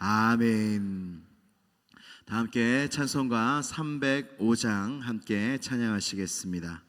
아멘. 다 함께 찬송가 305장 함께 찬양하시겠습니다.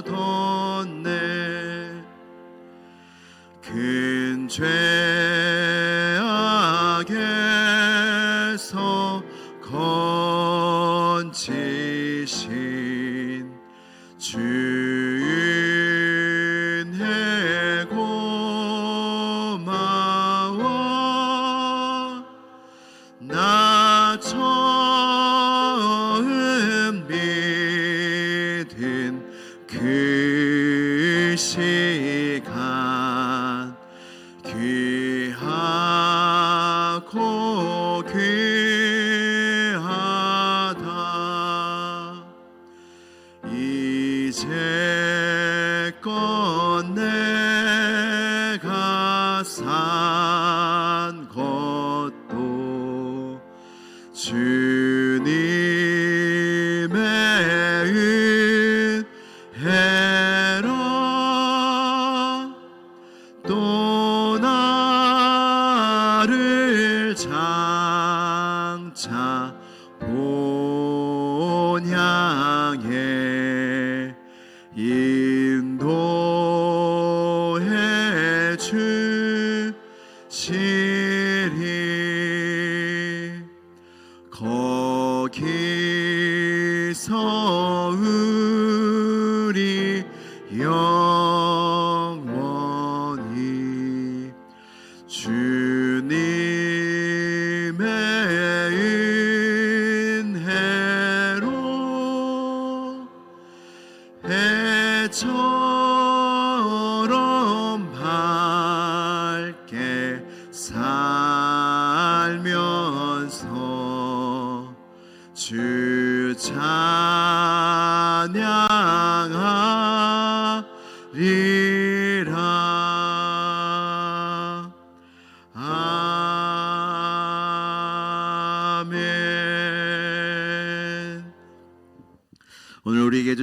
얻었네. 큰 죄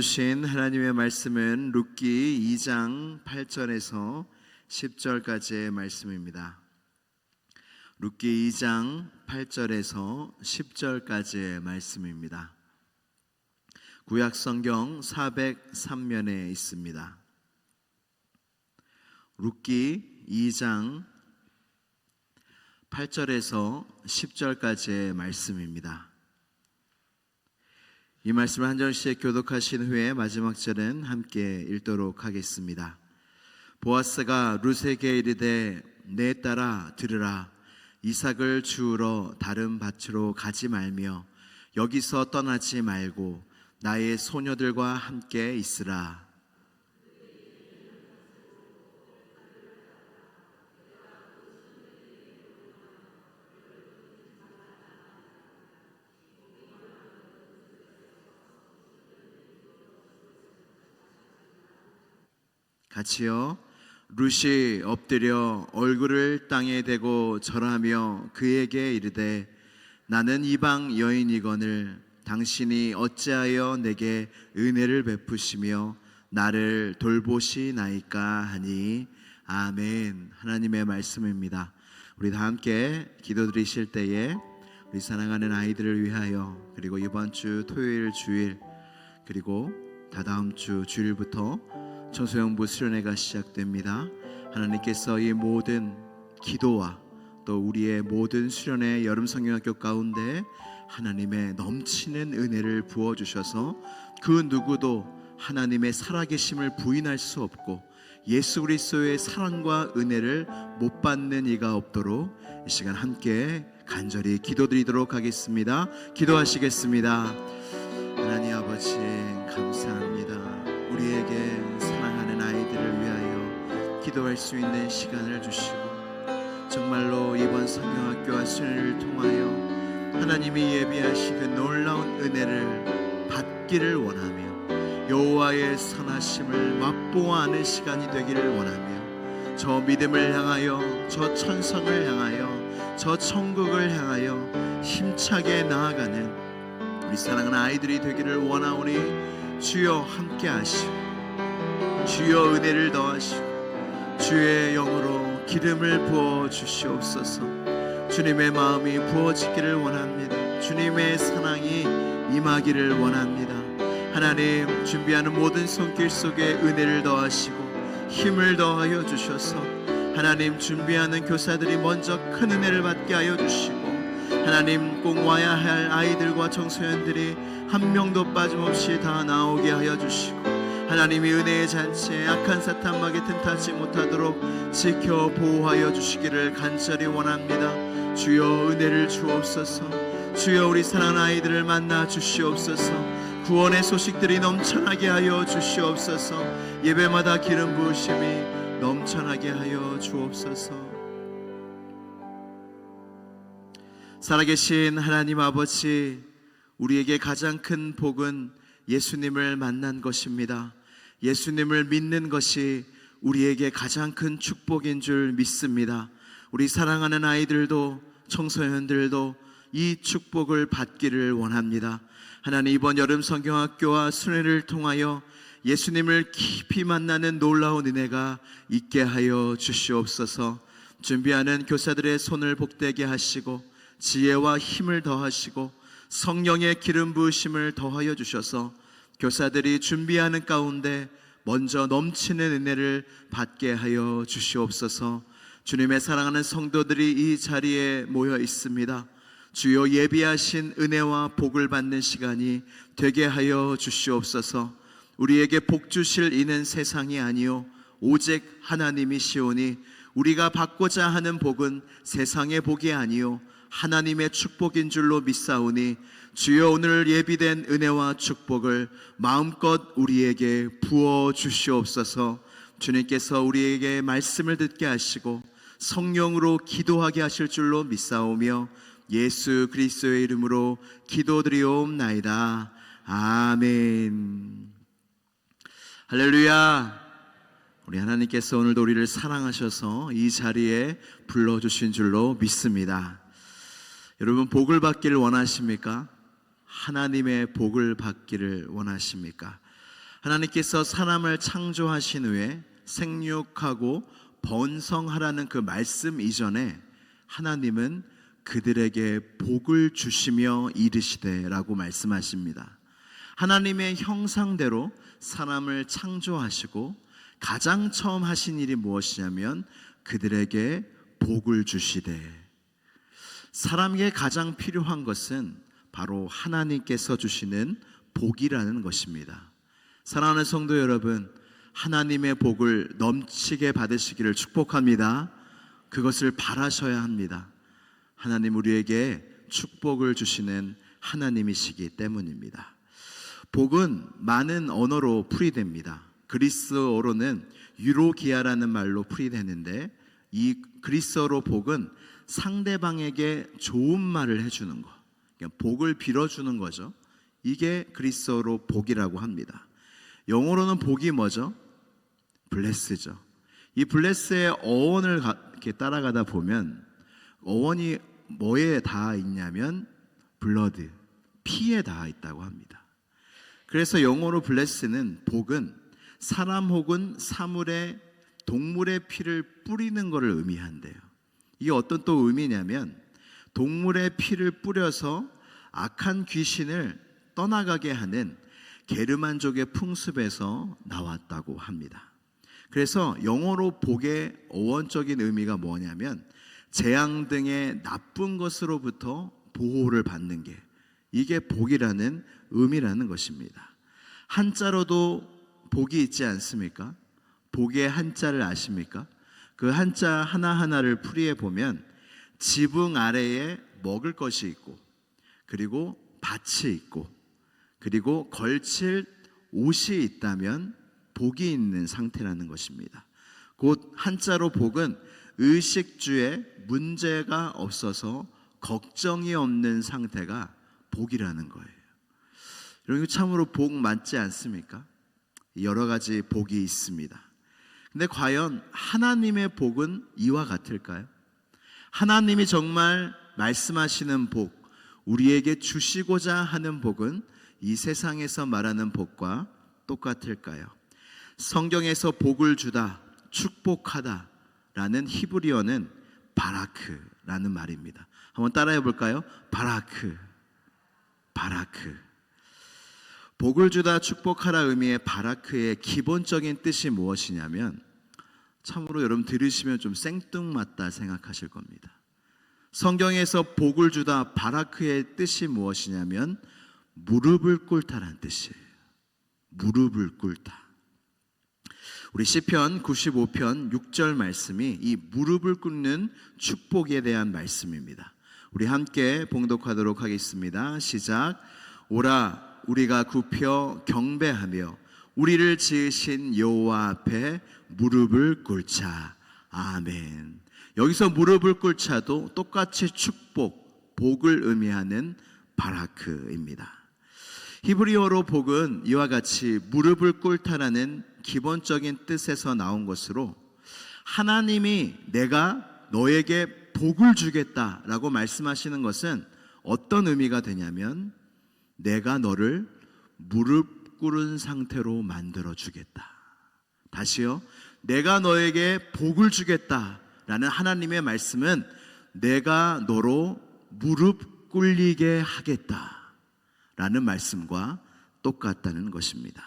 주신 하나님의 말씀은 룻기 2장 8절에서 10절까지의 말씀입니다. 룻기 2장 8절에서 10절까지의 말씀입니다. 구약 성경 403면에 있습니다. 룻기 2장 8절에서 10절까지의 말씀입니다. 이 말씀을 한 절씩 교독하신 후에 마지막 절은 함께 읽도록 하겠습니다. 보아스가 룻에게 이르되 내 딸아 들으라 이삭을 주우러 다른 밭으로 가지 말며 여기서 떠나지 말고 나의 소녀들과 함께 있으라. 같이요. 룻이 엎드려 얼굴을 땅에 대고 절하며 그에게 이르되 나는 이방 여인이거늘 당신이 어찌하여 내게 은혜를 베푸시며 나를 돌보시나이까 하니 아멘 하나님의 말씀입니다. 우리 다 함께 기도드리실 때에 우리 사랑하는 아이들을 위하여 그리고 이번 주 토요일 주일 그리고 다다음 주 주일부터 청소년부 수련회가 시작됩니다. 하나님께서 이 모든 기도와 또 우리의 모든 수련회 여름 성경학교 가운데 하나님의 넘치는 은혜를 부어 주셔서 그 누구도 하나님의 살아계심을 부인할 수 없고 예수 그리스도의 사랑과 은혜를 못 받는 이가 없도록 이 시간 함께 간절히 기도드리도록 하겠습니다. 기도하시겠습니다. 하나님 아버지 감사합니다. 우리에게 사랑하는 아이들을 위하여 기도할 수 있는 시간을 주시고 정말로 이번 성경학교와 수련을 통하여 하나님이 예비하신 그 놀라운 은혜를 받기를 원하며 여호와의 선하심을 맛보아하는 시간이 되기를 원하며 저 믿음을 향하여 저 천성을 향하여 저 천국을 향하여 힘차게 나아가는 우리 사랑하는 아이들이 되기를 원하오니 주여 함께 하시고 주여 은혜를 더하시고 주의 영으로 기름을 부어 주시옵소서. 주님의 마음이 부어지기를 원합니다. 주님의 사랑이 임하기를 원합니다. 하나님 준비하는 모든 손길 속에 은혜를 더하시고 힘을 더하여 주셔서 하나님 준비하는 교사들이 먼저 큰 은혜를 받게 하여 주시고 하나님 꼭 와야 할 아이들과 청소년들이 한 명도 빠짐없이 다 나오게 하여 주시고 하나님이 은혜의 잔치에 악한 사탄 막에 틈타지 못하도록 지켜 보호하여 주시기를 간절히 원합니다. 주여 은혜를 주옵소서. 주여 우리 사랑하는 아이들을 만나 주시옵소서. 구원의 소식들이 넘쳐나게 하여 주시옵소서. 예배마다 기름 부으심이 넘쳐나게 하여 주옵소서. 살아계신 하나님 아버지 우리에게 가장 큰 복은 예수님을 만난 것입니다. 예수님을 믿는 것이 우리에게 가장 큰 축복인 줄 믿습니다. 우리 사랑하는 아이들도 청소년들도 이 축복을 받기를 원합니다. 하나님 이번 여름 성경학교와 순회를 통하여 예수님을 깊이 만나는 놀라운 은혜가 있게 하여 주시옵소서. 준비하는 교사들의 손을 복되게 하시고 지혜와 힘을 더하시고 성령의 기름 부으심을 더하여 주셔서 교사들이 준비하는 가운데 먼저 넘치는 은혜를 받게 하여 주시옵소서. 주님의 사랑하는 성도들이 이 자리에 모여 있습니다. 주여 예비하신 은혜와 복을 받는 시간이 되게 하여 주시옵소서. 우리에게 복 주실 이는 세상이 아니요 오직 하나님이시오니 우리가 받고자 하는 복은 세상의 복이 아니요 하나님의 축복인 줄로 믿사오니 주여 오늘 예비된 은혜와 축복을 마음껏 우리에게 부어 주시옵소서. 주님께서 우리에게 말씀을 듣게 하시고 성령으로 기도하게 하실 줄로 믿사오며 예수 그리스도의 이름으로 기도드리옵나이다. 아멘. 할렐루야. 우리 하나님께서 오늘도 우리를 사랑하셔서 이 자리에 불러주신 줄로 믿습니다. 여러분, 복을 받기를 원하십니까? 하나님의 복을 받기를 원하십니까? 하나님께서 사람을 창조하신 후에 생육하고 번성하라는 그 말씀 이전에 하나님은 그들에게 복을 주시며 이르시되라고 말씀하십니다. 하나님의 형상대로 사람을 창조하시고 가장 처음 하신 일이 무엇이냐면 그들에게 복을 주시되 사람에게 가장 필요한 것은 바로 하나님께서 주시는 복이라는 것입니다. 사랑하는 성도 여러분, 하나님의 복을 넘치게 받으시기를 축복합니다. 그것을 바라셔야 합니다. 하나님 우리에게 축복을 주시는 하나님이시기 때문입니다. 복은 많은 언어로 풀이됩니다. 그리스어로는 유로기아라는 말로 풀이되는데 이 그리스어로 복은 상대방에게 좋은 말을 해주는 거, 그러니까 복을 빌어주는 거죠. 이게 그리스어로 복이라고 합니다. 영어로는 복이 뭐죠? 블레스죠. 이 블레스의 어원을 가- 이렇게 따라가다 보면 어원이 뭐에 닿아 있냐면 블러드, 피에 닿아 있다고 합니다. 그래서 영어로 블레스는 복은 사람 혹은 사물의 동물의 피를 뿌리는 것을 의미한대요. 이게 어떤 또 의미냐면 동물의 피를 뿌려서 악한 귀신을 떠나가게 하는 게르만족의 풍습에서 나왔다고 합니다. 그래서 영어로 복의 어원적인 의미가 뭐냐면 재앙 등의 나쁜 것으로부터 보호를 받는 게 이게 복이라는 의미라는 것입니다. 한자로도 복이 있지 않습니까? 복의 한자를 아십니까? 그 한자 하나하나를 풀이해 보면 지붕 아래에 먹을 것이 있고 그리고 밭이 있고 그리고 걸칠 옷이 있다면 복이 있는 상태라는 것입니다. 곧 한자로 복은 의식주에 문제가 없어서 걱정이 없는 상태가 복이라는 거예요. 여러분 참으로 복 맞지 않습니까? 여러 가지 복이 있습니다. 근데 과연 하나님의 복은 이와 같을까요? 하나님이 정말 말씀하시는 복, 우리에게 주시고자 하는 복은 이 세상에서 말하는 복과 똑같을까요? 성경에서 복을 주다, 축복하다 라는 히브리어는 바라크라는 말입니다. 한번 따라해 볼까요? 바라크. 바라크. 복을 주다 축복하라 의미의 바라크의 기본적인 뜻이 무엇이냐면 참으로 여러분 들으시면 좀 생뚱맞다 생각하실 겁니다. 성경에서 복을 주다 바라크의 뜻이 무엇이냐면 무릎을 꿇다라는 뜻이에요. 무릎을 꿇다. 우리 시편 95편 6절 말씀이 이 무릎을 꿇는 축복에 대한 말씀입니다. 우리 함께 봉독하도록 하겠습니다. 시작. 오라 우리가 굽혀 경배하며 우리를 지으신 여호와 앞에 무릎을 꿇자. 아멘. 여기서 무릎을 꿇자도 똑같이 축복, 복을 의미하는 바라크입니다. 히브리어로 복은 이와 같이 무릎을 꿇다라는 기본적인 뜻에서 나온 것으로 하나님이 내가 너에게 복을 주겠다라고 말씀하시는 것은 어떤 의미가 되냐면 내가 너를 무릎 꿇은 상태로 만들어 주겠다. 다시요. 내가 너에게 복을 주겠다라는 하나님의 말씀은 내가 너로 무릎 꿇리게 하겠다라는 말씀과 똑같다는 것입니다.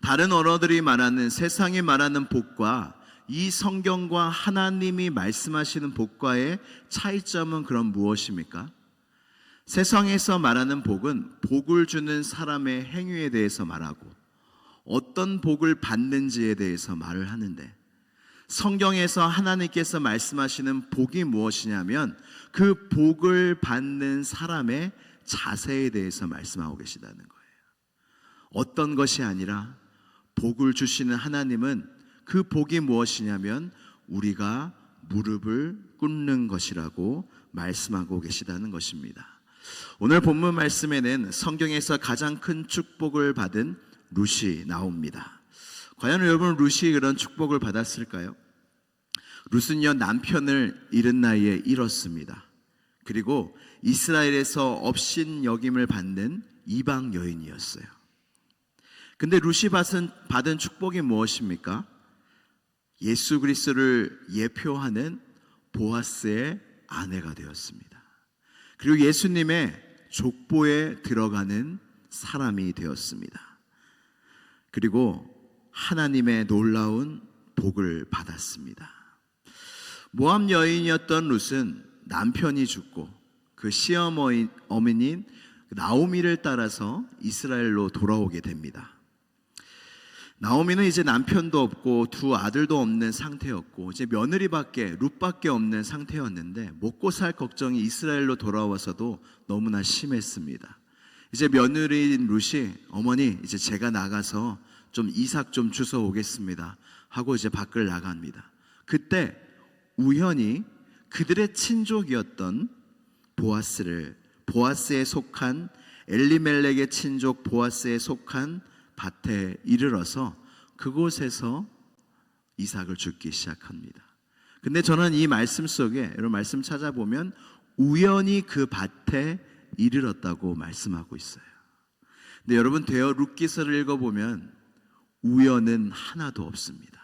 다른 언어들이 말하는 세상이 말하는 복과 이 성경과 하나님이 말씀하시는 복과의 차이점은 그럼 무엇입니까? 세상에서 말하는 복은 복을 주는 사람의 행위에 대해서 말하고 어떤 복을 받는지에 대해서 말을 하는데 성경에서 하나님께서 말씀하시는 복이 무엇이냐면 그 복을 받는 사람의 자세에 대해서 말씀하고 계시다는 거예요. 어떤 것이 아니라 복을 주시는 하나님은 그 복이 무엇이냐면 우리가 무릎을 꿇는 것이라고 말씀하고 계시다는 것입니다. 오늘 본문 말씀에는 성경에서 가장 큰 축복을 받은 룻이 나옵니다. 과연 여러분 룻이 그런 축복을 받았을까요? 룻은요 남편을 이른 나이에 잃었습니다. 그리고 이스라엘에서 업신 여김을 받는 이방 여인이었어요. 근데 룻이 받은, 받은 축복이 무엇입니까? 예수 그리스도를 예표하는 보아스의 아내가 되었습니다. 그리고 예수님의 족보에 들어가는 사람이 되었습니다. 그리고 하나님의 놀라운 복을 받았습니다. 모함 여인이었던 룻은 남편이 죽고 그 시어머니인 나오미를 따라서 이스라엘로 돌아오게 됩니다. 나오미는 이제 남편도 없고 두 아들도 없는 상태였고 이제 며느리밖에 룻밖에 없는 상태였는데 먹고 살 걱정이 이스라엘로 돌아와서도 너무나 심했습니다. 이제 며느리인 룻이 어머니 이제 제가 나가서 좀 이삭 좀 주워 오겠습니다 하고 이제 밖을 나갑니다. 그때 우연히 그들의 친족이었던 보아스를 보아스에 속한 엘리멜렉의 친족 보아스에 속한 밭에 이르러서 그곳에서 이삭을 죽기 시작합니다. 근데 저는 이 말씀 속에 여러분 말씀 찾아보면 우연히 그 밭에 이르렀다고 말씀하고 있어요. 근데 여러분 되어 룻기서를 읽어보면 우연은 하나도 없습니다.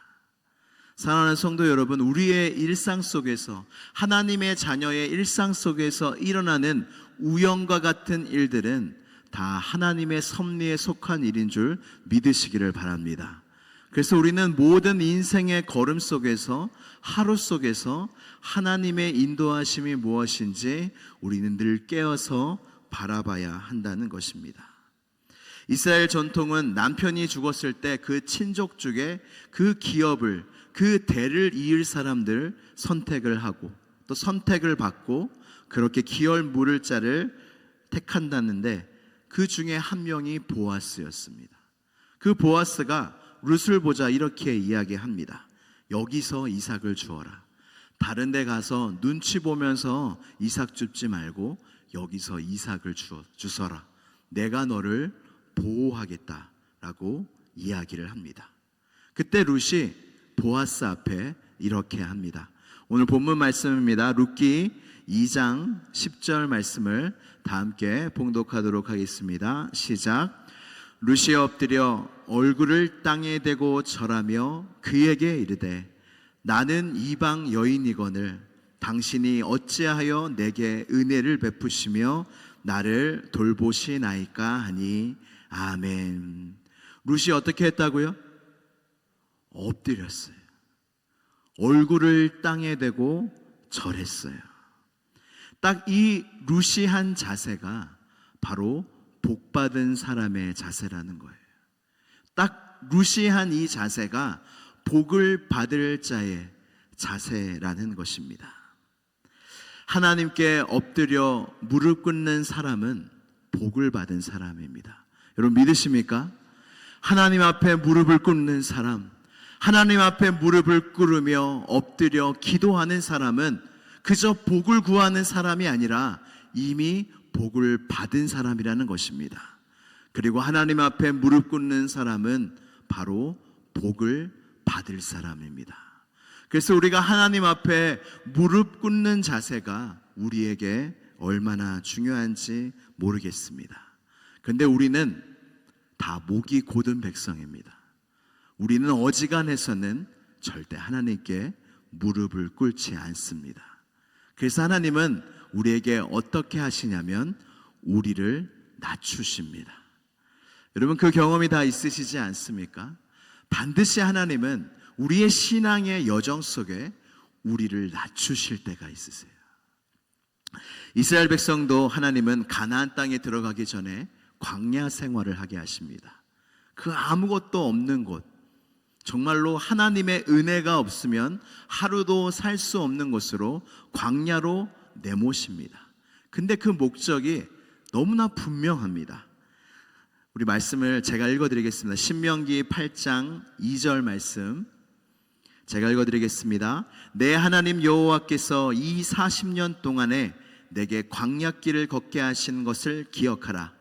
사랑하는 성도 여러분, 우리의 일상 속에서 하나님의 자녀의 일상 속에서 일어나는 우연과 같은 일들은 다 하나님의 섭리에 속한 일인 줄 믿으시기를 바랍니다. 그래서 우리는 모든 인생의 걸음 속에서 하루 속에서 하나님의 인도하심이 무엇인지 우리는 늘 깨어서 바라봐야 한다는 것입니다. 이스라엘 전통은 남편이 죽었을 때 그 친족 중에 그 기업을 그 대를 이을 사람들 선택을 하고 또 선택을 받고 그렇게 기업 물을 자를 택한다는데 그 중에 한 명이 보아스였습니다. 그 보아스가 룻을 보자 이렇게 이야기합니다. 여기서 이삭을 주어라. 다른 데 가서 눈치 보면서 이삭 줍지 말고 여기서 이삭을 주어, 주서라. 내가 너를 보호하겠다 라고 이야기를 합니다. 그때 룻이 보아스 앞에 이렇게 합니다. 오늘 본문 말씀입니다. 룻기 2장 10절 말씀을 다 함께 봉독하도록 하겠습니다. 시작. 룻이 엎드려 얼굴을 땅에 대고 절하며 그에게 이르되 나는 이방 여인이거늘 당신이 어찌하여 내게 은혜를 베푸시며 나를 돌보시나이까 하니 아멘. 룻이 어떻게 했다고요? 엎드렸어요. 얼굴을 땅에 대고 절했어요. 딱이 룻이 한 자세가 바로 복받은 사람의 자세라는 거예요. 딱 룻이 한이 자세가 복을 받을 자의 자세라는 것입니다. 하나님께 엎드려 무릎 꿇는 사람은 복을 받은 사람입니다. 여러분 믿으십니까? 하나님 앞에 무릎을 꿇는 사람, 하나님 앞에 무릎을 꿇으며 엎드려 기도하는 사람은 그저 복을 구하는 사람이 아니라 이미 복을 받은 사람이라는 것입니다. 그리고 하나님 앞에 무릎 꿇는 사람은 바로 복을 받을 사람입니다. 그래서 우리가 하나님 앞에 무릎 꿇는 자세가 우리에게 얼마나 중요한지 모르겠습니다. 근데 우리는 다 목이 고든 백성입니다. 우리는 어지간해서는 절대 하나님께 무릎을 꿇지 않습니다. 그래서 하나님은 우리에게 어떻게 하시냐면 우리를 낮추십니다. 여러분 그 경험이 다 있으시지 않습니까? 반드시 하나님은 우리의 신앙의 여정 속에 우리를 낮추실 때가 있으세요. 이스라엘 백성도 하나님은 가나안 땅에 들어가기 전에 광야 생활을 하게 하십니다. 그 아무것도 없는 곳, 정말로 하나님의 은혜가 없으면 하루도 살 수 없는 곳으로 광야로 내모십니다. 근데 그 목적이 너무나 분명합니다. 우리 말씀을 제가 읽어드리겠습니다. 신명기 8장 2절 말씀. 제가 읽어드리겠습니다. 내 하나님 여호와께서 이 40년 동안에 내게 광야길을 걷게 하신 것을 기억하라.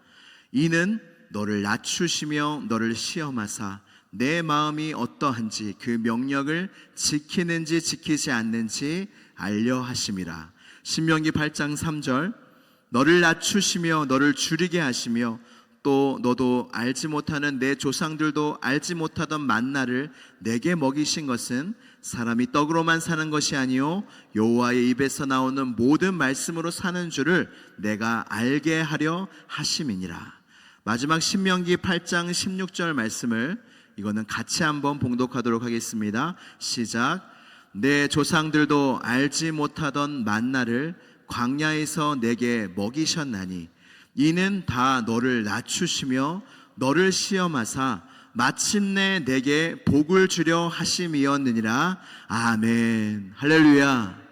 이는 너를 낮추시며 너를 시험하사 내 마음이 어떠한지 그 명령을 지키는지 지키지 않는지 알려 하심이라. 신명기 8장 3절 너를 낮추시며 너를 줄이게 하시며 또 너도 알지 못하는 내 조상들도 알지 못하던 만나를 내게 먹이신 것은 사람이 떡으로만 사는 것이 아니요 여호와의 입에서 나오는 모든 말씀으로 사는 줄을 내가 알게 하려 하심이니라. 마지막 신명기 8장 16절 말씀을 이거는 같이 한번 봉독하도록 하겠습니다. 시작. 내 조상들도 알지 못하던 만나를 광야에서 내게 먹이셨나니 이는 다 너를 낮추시며 너를 시험하사 마침내 내게 복을 주려 하심이었느니라. 아멘. 할렐루야.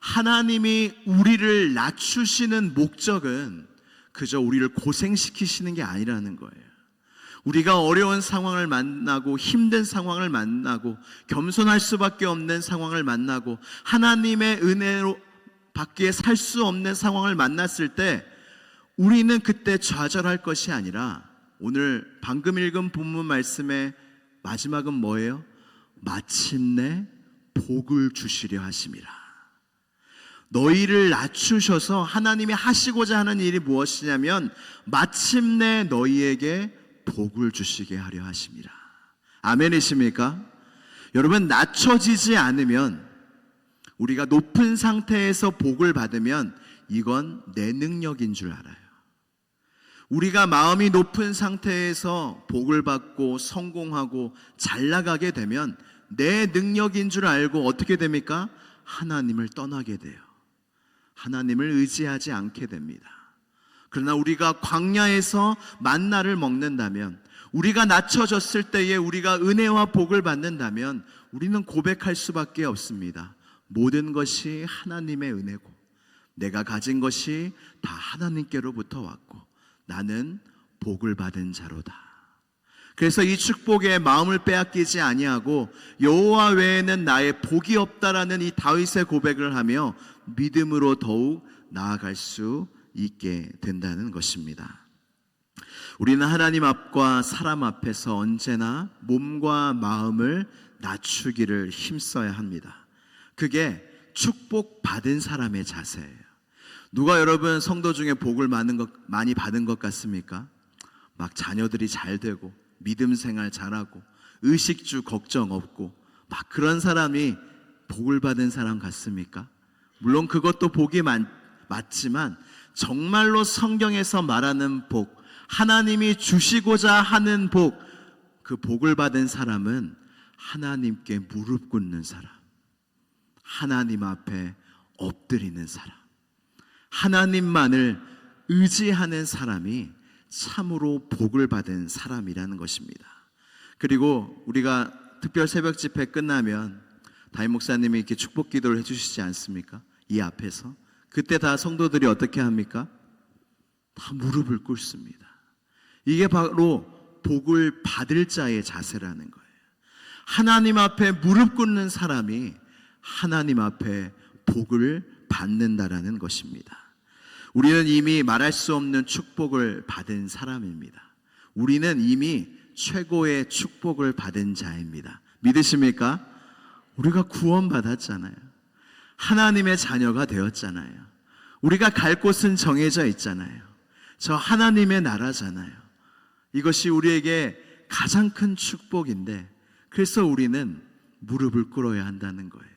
하나님이 우리를 낮추시는 목적은 그저 우리를 고생시키시는 게 아니라는 거예요. 우리가 어려운 상황을 만나고 힘든 상황을 만나고 겸손할 수밖에 없는 상황을 만나고 하나님의 은혜로 밖에 살 수 없는 상황을 만났을 때 우리는 그때 좌절할 것이 아니라 오늘 방금 읽은 본문 말씀의 마지막은 뭐예요? 마침내 복을 주시려 하심이라. 너희를 낮추셔서 하나님이 하시고자 하는 일이 무엇이냐면 마침내 너희에게 복을 주시게 하려 하심이라. 아멘이십니까? 여러분 낮춰지지 않으면 우리가 높은 상태에서 복을 받으면 이건 내 능력인 줄 알아요. 우리가 마음이 높은 상태에서 복을 받고 성공하고 잘 나가게 되면 내 능력인 줄 알고 어떻게 됩니까? 하나님을 떠나게 돼요. 하나님을 의지하지 않게 됩니다. 그러나 우리가 광야에서 만나를 먹는다면 우리가 낮춰졌을 때에 우리가 은혜와 복을 받는다면 우리는 고백할 수밖에 없습니다. 모든 것이 하나님의 은혜고 내가 가진 것이 다 하나님께로부터 왔고 나는 복을 받은 자로다. 그래서 이 축복에 마음을 빼앗기지 아니하고 여호와 외에는 나의 복이 없다라는 이 다윗의 고백을 하며 믿음으로 더욱 나아갈 수 있게 된다는 것입니다. 우리는 하나님 앞과 사람 앞에서 언제나 몸과 마음을 낮추기를 힘써야 합니다. 그게 축복 받은 사람의 자세예요. 누가 여러분 성도 중에 복을 많이 받은 것 같습니까? 막 자녀들이 잘 되고 믿음 생활 잘하고 의식주 걱정 없고 막 그런 사람이 복을 받은 사람 같습니까? 물론 그것도 복이 많, 맞지만 정말로 성경에서 말하는 복, 하나님이 주시고자 하는 복, 그 복을 받은 사람은 하나님께 무릎 꿇는 사람, 하나님 앞에 엎드리는 사람, 하나님만을 의지하는 사람이 참으로 복을 받은 사람이라는 것입니다. 그리고 우리가 특별 새벽 집회 끝나면 담임 목사님이 이렇게 축복 기도를 해주시지 않습니까? 이 앞에서 그때 다 성도들이 어떻게 합니까? 다 무릎을 꿇습니다. 이게 바로 복을 받을 자의 자세라는 거예요. 하나님 앞에 무릎 꿇는 사람이 하나님 앞에 복을 받는다라는 것입니다. 우리는 이미 말할 수 없는 축복을 받은 사람입니다. 우리는 이미 최고의 축복을 받은 자입니다. 믿으십니까? 우리가 구원받았잖아요. 하나님의 자녀가 되었잖아요. 우리가 갈 곳은 정해져 있잖아요. 저 하나님의 나라잖아요. 이것이 우리에게 가장 큰 축복인데, 그래서 우리는 무릎을 꿇어야 한다는 거예요.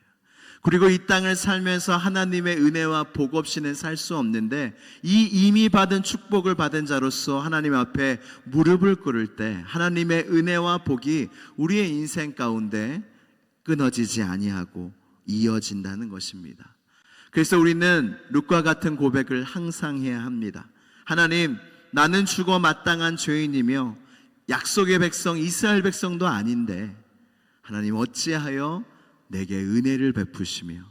그리고 이 땅을 살면서 하나님의 은혜와 복 없이는 살 수 없는데 이 이미 받은 축복을 받은 자로서 하나님 앞에 무릎을 꿇을 때 하나님의 은혜와 복이 우리의 인생 가운데 끊어지지 아니하고 이어진다는 것입니다. 그래서 우리는 룩과 같은 고백을 항상 해야 합니다. 하나님, 나는 죽어 마땅한 죄인이며 약속의 백성 이스라엘 백성도 아닌데 하나님 어찌하여 내게 은혜를 베푸시며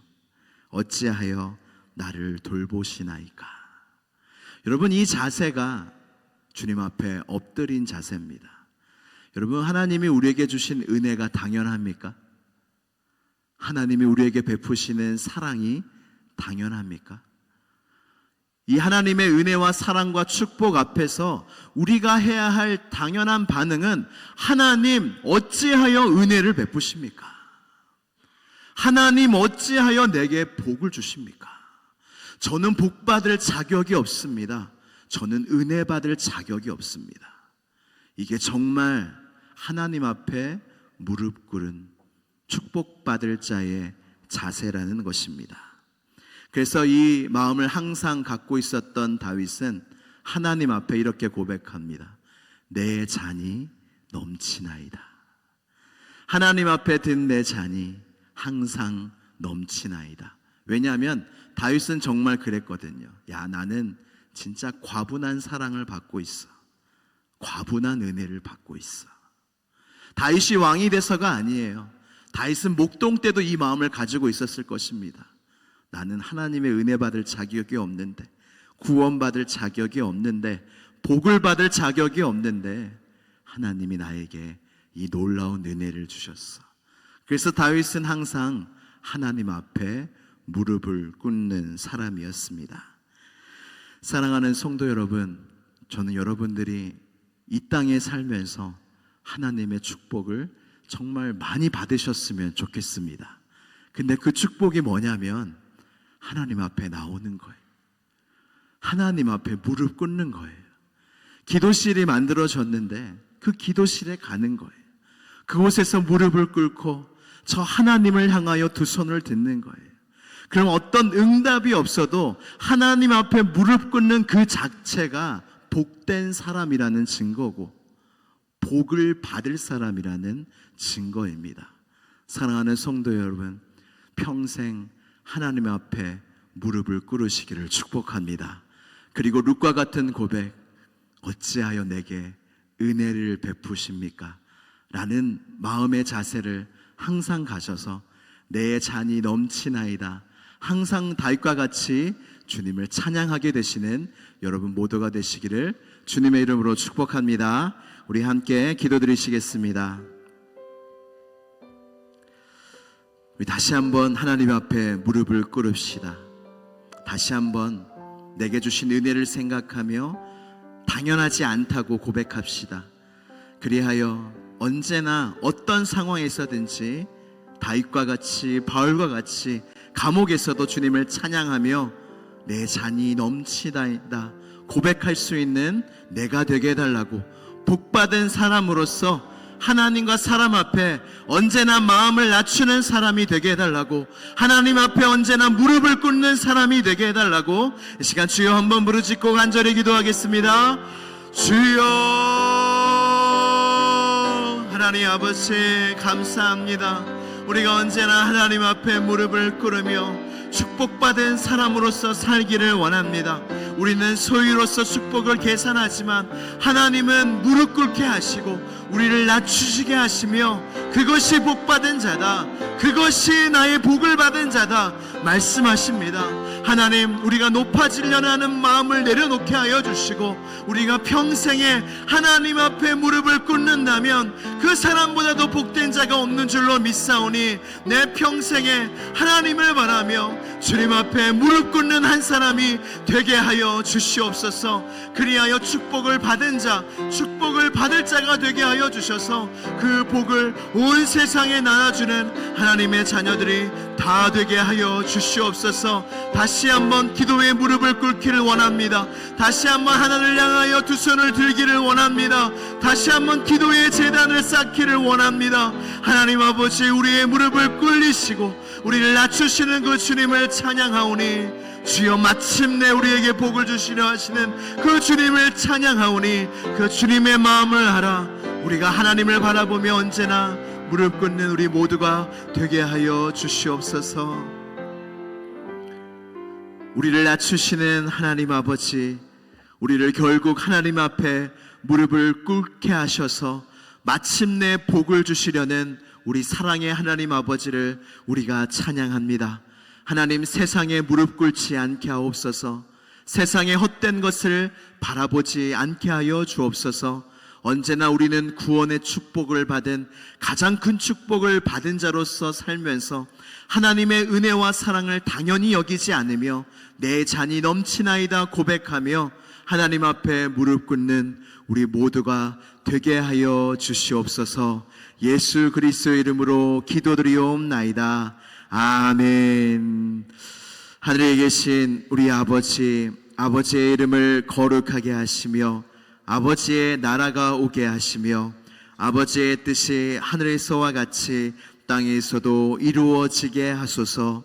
어찌하여 나를 돌보시나이까. 여러분 이 자세가 주님 앞에 엎드린 자세입니다. 여러분 하나님이 우리에게 주신 은혜가 당연합니까? 하나님이 우리에게 베푸시는 사랑이 당연합니까? 이 하나님의 은혜와 사랑과 축복 앞에서 우리가 해야 할 당연한 반응은 하나님 어찌하여 은혜를 베푸십니까? 하나님 어찌하여 내게 복을 주십니까? 저는 복 받을 자격이 없습니다. 저는 은혜 받을 자격이 없습니다. 이게 정말 하나님 앞에 무릎 꿇은 축복받을 자의 자세라는 것입니다. 그래서 이 마음을 항상 갖고 있었던 다윗은 하나님 앞에 이렇게 고백합니다. 내 잔이 넘치나이다. 하나님 앞에 든 내 잔이 항상 넘치나이다. 왜냐하면 다윗은 정말 그랬거든요. 야, 나는 진짜 과분한 사랑을 받고 있어. 과분한 은혜를 받고 있어. 다윗이 왕이 돼서가 아니에요. 다윗은 목동 때도 이 마음을 가지고 있었을 것입니다. 나는 하나님의 은혜 받을 자격이 없는데, 구원받을 자격이 없는데, 복을 받을 자격이 없는데, 하나님이 나에게 이 놀라운 은혜를 주셨어. 그래서 다윗은 항상 하나님 앞에 무릎을 꿇는 사람이었습니다. 사랑하는 성도 여러분, 저는 여러분들이 이 땅에 살면서 하나님의 축복을 정말 많이 받으셨으면 좋겠습니다. 근데 그 축복이 뭐냐면 하나님 앞에 나오는 거예요. 하나님 앞에 무릎 꿇는 거예요. 기도실이 만들어졌는데 그 기도실에 가는 거예요. 그곳에서 무릎을 꿇고 저 하나님을 향하여 두 손을 듣는 거예요. 그럼 어떤 응답이 없어도 하나님 앞에 무릎 꿇는 그 자체가 복된 사람이라는 증거고 복을 받을 사람이라는 증거입니다. 사랑하는 성도 여러분, 평생 하나님 앞에 무릎을 꿇으시기를 축복합니다. 그리고 룩과 같은 고백, 어찌하여 내게 은혜를 베푸십니까? 라는 마음의 자세를 항상 가셔서 내 잔이 넘치나이다. 항상 다윗과 같이 주님을 찬양하게 되시는 여러분 모두가 되시기를 주님의 이름으로 축복합니다. 우리 함께 기도드리시겠습니다. 우리 다시 한번 하나님 앞에 무릎을 꿇읍시다. 다시 한번 내게 주신 은혜를 생각하며 당연하지 않다고 고백합시다. 그리하여 언제나 어떤 상황에서든지 다윗과 같이 바울과 같이 감옥에서도 주님을 찬양하며 내 잔이 넘치다이다 고백할 수 있는 내가 되게 해달라고 복받은 사람으로서 하나님과 사람 앞에 언제나 마음을 낮추는 사람이 되게 해달라고 하나님 앞에 언제나 무릎을 꿇는 사람이 되게 해달라고 이 시간 주여 한번 부르짖고 간절히 기도하겠습니다. 주여 하나님 아버지 감사합니다. 우리가 언제나 하나님 앞에 무릎을 꿇으며 축복받은 사람으로서 살기를 원합니다. 우리는 소유로서 축복을 계산하지만 하나님은 무릎 꿇게 하시고 우리를 낮추시게 하시며 그것이 복받은 자다. 그것이 나의 복을 받은 자다. 말씀하십니다. 하나님, 우리가 높아지려는 마음을 내려놓게 하여 주시고 우리가 평생에 하나님 앞에 무릎을 꿇는다면 그 사람보다도 복된 자가 없는 줄로 믿사오니 내 평생에 하나님을 바라며 주님 앞에 무릎 꿇는 한 사람이 되게 하여 주시옵소서. 그리하여 축복을 받은 자, 축복을 받을 자가 되게 하여 주셔서 그 복을 온 세상에 나눠주는 하나님의 자녀들이 다 되게 하여 주시옵소서. 다시 한번 기도의 무릎을 꿇기를 원합니다. 다시 한번 하나님을 향하여 두 손을 들기를 원합니다. 다시 한번 기도의 재단을 쌓기를 원합니다. 하나님 아버지 우리의 무릎을 꿇리시고 우리를 낮추시는 그 주님을 찬양하오니 주여 마침내 우리에게 복을 주시려 하시는 그 주님을 찬양하오니 그 주님의 마음을 알아 우리가 하나님을 바라보며 언제나 무릎 꿇는 우리 모두가 되게 하여 주시옵소서. 우리를 낮추시는 하나님 아버지, 우리를 결국 하나님 앞에 무릎을 꿇게 하셔서 마침내 복을 주시려는 우리 사랑의 하나님 아버지를 우리가 찬양합니다. 하나님 세상에 무릎 꿇지 않게 하옵소서. 세상의 헛된 것을 바라보지 않게 하여 주옵소서. 언제나 우리는 구원의 축복을 받은 가장 큰 축복을 받은 자로서 살면서 하나님의 은혜와 사랑을 당연히 여기지 않으며 내 잔이 넘치나이다 고백하며 하나님 앞에 무릎 꿇는 우리 모두가 되게 하여 주시옵소서 예수 그리스도의 이름으로 기도드리옵나이다. 아멘. 하늘에 계신 우리 아버지, 아버지의 이름을 거룩하게 하시며 아버지의 나라가 오게 하시며 아버지의 뜻이 하늘에서와 같이 땅에서도 이루어지게 하소서.